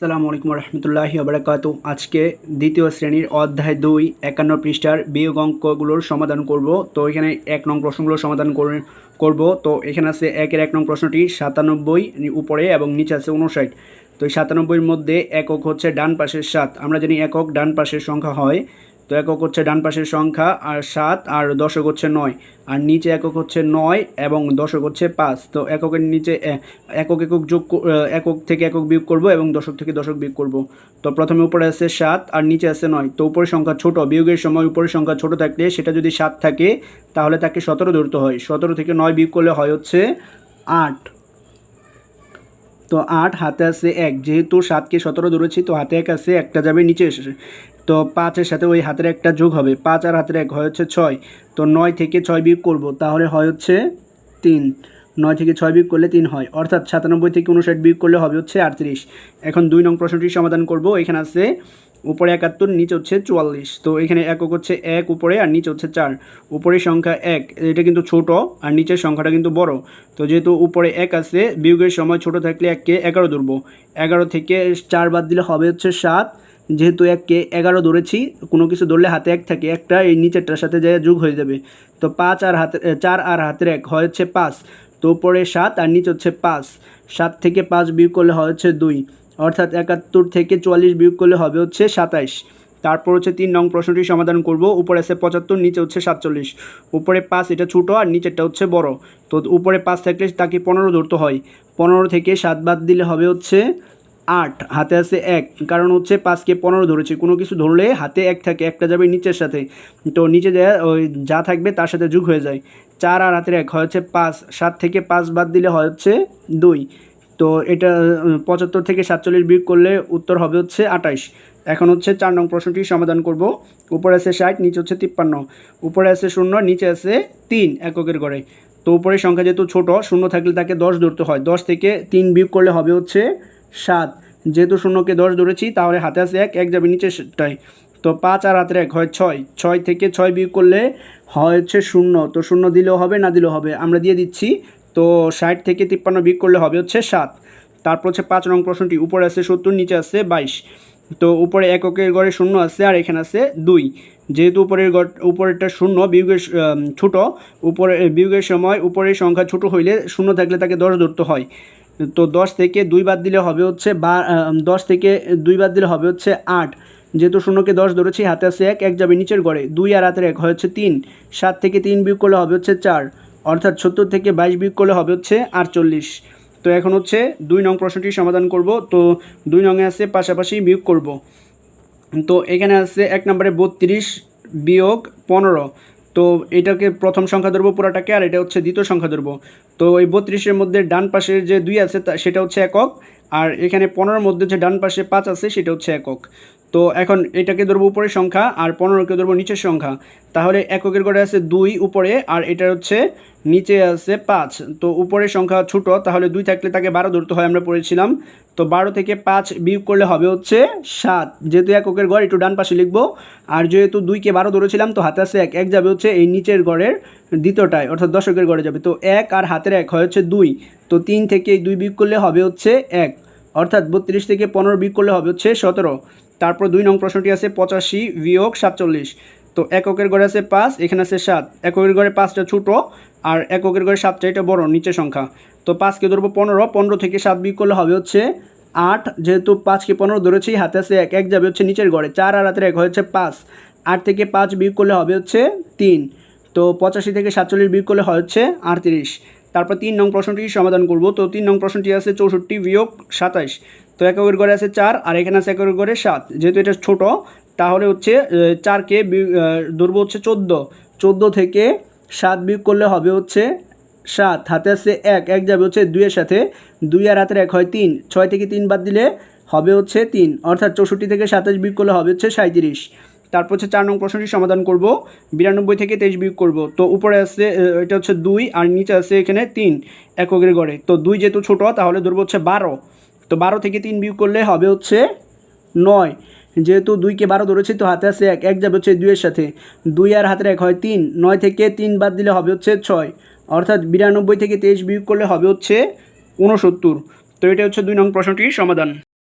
আসসালামু আলাইকুম রহমতুল্লাহি আবরাকাত আজকে দ্বিতীয় শ্রেণির অধ্যায় দুই, একান্ন পৃষ্ঠার বিয়োগ অঙ্কগুলোর সমাধান করব। তো এখানে এক নং প্রশ্নগুলোর সমাধান করে করব। তো এখানে আছে একের এক নং প্রশ্নটি সাতানব্বই উপরে এবং নিচে আছে উনষাট তো এই সাতানব্বইয়ের মধ্যে একক হচ্ছে ডান পাশের সাত। আমরা জানি একক ডান পাশের সংখ্যা হয় তো একক হচ্ছে ডান পাশের সংখ্যা আর সাত, আর দশক হচ্ছে নয়। আর নিচে একক হচ্ছে নয় এবং দশক হচ্ছে পাঁচ। তো এককের নিচে একক একক যোগ একক থেকে একক বিয়োগ করব এবং দশক থেকে দশক বিয়োগ করব। তো প্রথমে উপরে আছে সাত আর নিচে আছে নয়। তো উপরের সংখ্যা ছোট, বিয়োগের সময় উপরের সংখ্যা ছোট থাকলে সেটা যদি সাত থাকে, তাহলে তাকে সতেরো ধরতে হয়। সতেরো থেকে নয় বিয়োগ করলে হয় হচ্ছে আট। তো আট, হাতে আছে এক। যেহেতু সাতকে সতেরো ধরেছি, তো হাতে এক আছে, একটা যাবে নিচে এসে। তো পাঁচের সাথে ওই হাতের একটা যোগ হবে। পাঁচ আর হাতের এক হয় হচ্ছে ছয়। তো নয় থেকে ছয় বিয়োগ করব, তাহলে হয় হচ্ছে তিন। নয় থেকে ছয় বিয়োগ করলে তিন হয়। অর্থাৎ সাতানব্বই থেকে উনষাট বিয়োগ করলে হবে হচ্ছে আটত্রিশ। এখন দুই নং প্রশ্নটি সমাধান করব। এখানে আছে উপরে একাত্তর, নিচে হচ্ছে চুয়াল্লিশ। তো এখানে একক হচ্ছে এক উপরে আর নিচে হচ্ছে চার। উপরের সংখ্যা এক, এটা কিন্তু ছোট আর নিচের সংখ্যাটা কিন্তু বড়। তো যেহেতু উপরে এক আছে, বিয়োগের সময় ছোট থাকলে এককে এগারো ধরবো। এগারো থেকে চার বাদ দিলে হবে হচ্ছে সাত। যেহেতু এককে এগারো ধরেছি, কোনো কিছু ধরলে হাতে এক থাকে, একটা এই নিচেরটার সাথে যায় যোগ হয়ে যাবে। তো পাঁচ আর হাতে চার আর হাতের এক হয় হচ্ছে পাঁচ। তো উপরে সাত আর নিচে হচ্ছে পাঁচ। সাত থেকে পাঁচ বিয়োগ করলে হয় হচ্ছে দুই। অর্থাৎ একাত্তর থেকে চুয়াল্লিশ বিয়োগ করলে হবে হচ্ছে সাতাইশ। তারপর হচ্ছে তিন নং প্রশ্নটি সমাধান করব। উপরে আছে পঁচাত্তর, নিচে হচ্ছে সাতচল্লিশ। উপরে পাঁচ, এটা ছোটো, আর নিচেরটা হচ্ছে বড়। তো উপরে পাঁচ থাকলে তাকে পনেরো ধরতে হয়। পনেরো থেকে সাত বাদ দিলে হবে হচ্ছে আট, হাতে আছে এক। কারণ হচ্ছে পাঁচকে পনেরো ধরেছি, কোনো কিছু ধরলে হাতে এক থাকে, একটা যাবে নিচের সাথে। তো নিচে যা, ওই যা থাকবে তার সাথে যোগ হয়ে যায়। চার আর হাতের এক হয় হচ্ছে পাঁচ। সাত থেকে পাঁচ বাদ দিলে হয় হচ্ছে দুই। তো এটা পঁচাত্তর থেকে সাতচল্লিশ বিয়োগ করলে উত্তর হবে হচ্ছে আঠাইশ এখন হচ্ছে চার নং প্রশ্নটি সমাধান করব। উপরে আছে ষাট, নিচে হচ্ছে তিপ্পান্ন। উপরে আছে শূন্য, নিচে আছে তিন এককের গড়ে। তো উপরের সংখ্যা যেহেতু ছোট, শূন্য থাকলে তাকে দশ ধরতে হয়। দশ থেকে তিন বিয়োগ করলে হবে হচ্ছে সাত। যেহেতু শূন্যকে দশ ধরেছি, তাহলে হাতে আছে এক এক যাবে নিচে নিচেরটায় তো পাঁচ আর হাতের এক হয় ছয়। ছয় থেকে ছয় বিয়োগ করলে হয় হচ্ছে শূন্য। তো শূন্য দিলেও হবে, না দিলেও হবে? আমরা দিয়ে দিচ্ছি তো ষাট থেকে তিপ্পান্ন বিয়োগ করলে হবে হচ্ছে সাত। তারপর হচ্ছে পাঁচ নং প্রশ্নটি, উপরে আছে সত্তর, নিচে আছে বাইশ। তো উপরে এককের গড়ে শূন্য আছে আর এখানে আছে দুই। যেহেতু উপরের গড়, উপরেরটা শূন্য, বিয়োগের ছোট, উপরে, বিয়োগের সময় উপরের সংখ্যা ছোট হইলে শূন্য থাকলে তাকে দশ ধরতে হয়। তো দশ থেকে দুই বাদ দিলে হবে হচ্ছে বা দশ থেকে দুই বাদ দিলে হবে হচ্ছে আট। যেহেতু শূন্যকে দশ ধরেছি, হাতে আছে এক এক যাবে নিচের গড়ে। দুই আর হাতের এক হয় হচ্ছে তিন। সাত থেকে তিন বিয়োগ করলে হবে হচ্ছে চার। অর্থাৎ সত্তর থেকে বাইশ বিয়োগ করলে হবে হচ্ছে আটচল্লিশ। তো এখন হচ্ছে দুই নং প্রশ্নটি সমাধান করব। তো দুই নংয়ে আছে পাশাপাশি বিয়োগ করব। তো এখানে আছে এক নম্বরে বত্রিশ বিয়োগ পনেরো। তো এটাকে প্রথম সংখ্যা ধরবো পুরাটাকে আর এটা হচ্ছে দ্বিতীয় সংখ্যা ধরবো। তো এই বত্রিশের মধ্যে ডান পাশের যে দুই আছে সেটা হচ্ছে একক। আর এখানে পনেরোর মধ্যে যে ডান পাশে পাঁচ আছে সেটা হচ্ছে একক। তো এখন এটাকে ধরবো উপরের সংখ্যা আর পনেরোকে ধরবো নিচের সংখ্যা। তাহলে এককের গড়ে আছে দুই উপরে আর এটা হচ্ছে নিচে আছে পাঁচ। তো উপরের সংখ্যা ছোটো, তাহলে দুই থাকলে তাকে বারো ধরতে হয়, আমরা পড়েছিলাম। তো বারো থেকে পাঁচ বিয়োগ করলে হবে হচ্ছে সাত। যেহেতু এককের গড় একটু ডান পাশে লিখব। আর যেহেতু দুইকে বারো ধরেছিলাম, তো হাতে আছে এক। এক যাবে হচ্ছে এই নিচের গড়ের দ্বিতীয়টায়, অর্থাৎ দশকের গড়ে যাবে। তো এক আর হাতের এক হয় হচ্ছে দুই। তো তিন থেকে দুই বিয়োগ করলে হবে হচ্ছে এক। অর্থাৎ বত্রিশ থেকে পনেরো বিয়োগ করলে হবে হচ্ছে সতেরো। তারপর দুই নং প্রশ্নটি আছে পঁচাশি বিয়োগ সাতচল্লিশ। তো এককের গড়ে আছে পাঁচ, এখানে আছে সাত। এককের গড়ে পাঁচটা ছোটো আর এককের গড়ে সাতটা এটা বড়, নিচের সংখ্যা। তো পাঁচকে ধরবো পনেরো পনেরো থেকে সাত বিয়োগ করলে হবে হচ্ছে আট। যেহেতু পাঁচকে পনেরো ধরেছি, হাতে আছে এক এক যাবে হচ্ছে নিচের গড়ে চার আর হাতের এক হচ্ছে পাঁচ। আট থেকে পাঁচ বিয়োগ করলে হবে হচ্ছে তিন। তো পঁচাশি থেকে সাতচল্লিশ বিয়োগ করলে হয় হচ্ছে আটত্রিশ। তারপর তিন নং প্রশ্নটি সমাধান করব। তো তিন নং প্রশ্নটি আছে চৌষট্টি বিয়োগ সাতাইশ। তো এককের গড়ে আছে চার, আর এখানে আছে এককের গড়ে সাত। যেহেতু এটা ছোট, তাহলে হচ্ছে চারকে ধরবো হচ্ছে চোদ্দ। চোদ্দ থেকে সাত বিয়োগ করলে হবে হচ্ছে সাত। হাতে আছে এক এক যাবে হচ্ছে দুইয়ের সাথে। দুই আর হাতের এক হয় তিন। ছয় থেকে তিন বাদ দিলে হবে হচ্ছে তিন। অর্থাৎ চৌষট্টি থেকে সাতাশ বিয়োগ করলে হবে হচ্ছে সাঁত্রিশ তারপর হচ্ছে চার নং প্রশ্নটি সমাধান করব। বিরানব্বই থেকে তেইশ বিয়োগ করব। তো উপরে আছে এটা হচ্ছে দুই, আর নিচে আছে এখানে তিন এককের গড়ে। তো দুই যেহেতু ছোটো, তাহলে ধরবো হচ্ছে বারো। তো বারো থেকে তিন বিয়োগ করলে হবে হচ্ছে নয়। যেহেতু দুইকে বারো ধরেছি, তো হাতে আছে এক এক যাবে হচ্ছে দুইয়ের সাথে। দুই আর হাতের এক হয় তিন, নয় থেকে তিন বাদ দিলে হবে হচ্ছে ছয়। অর্থাৎ বিরানব্বই থেকে তেইশ বিয়োগ করলে হবে হচ্ছে ঊনসত্তর। তো এটা হচ্ছে দুই নং প্রশ্নটির সমাধান।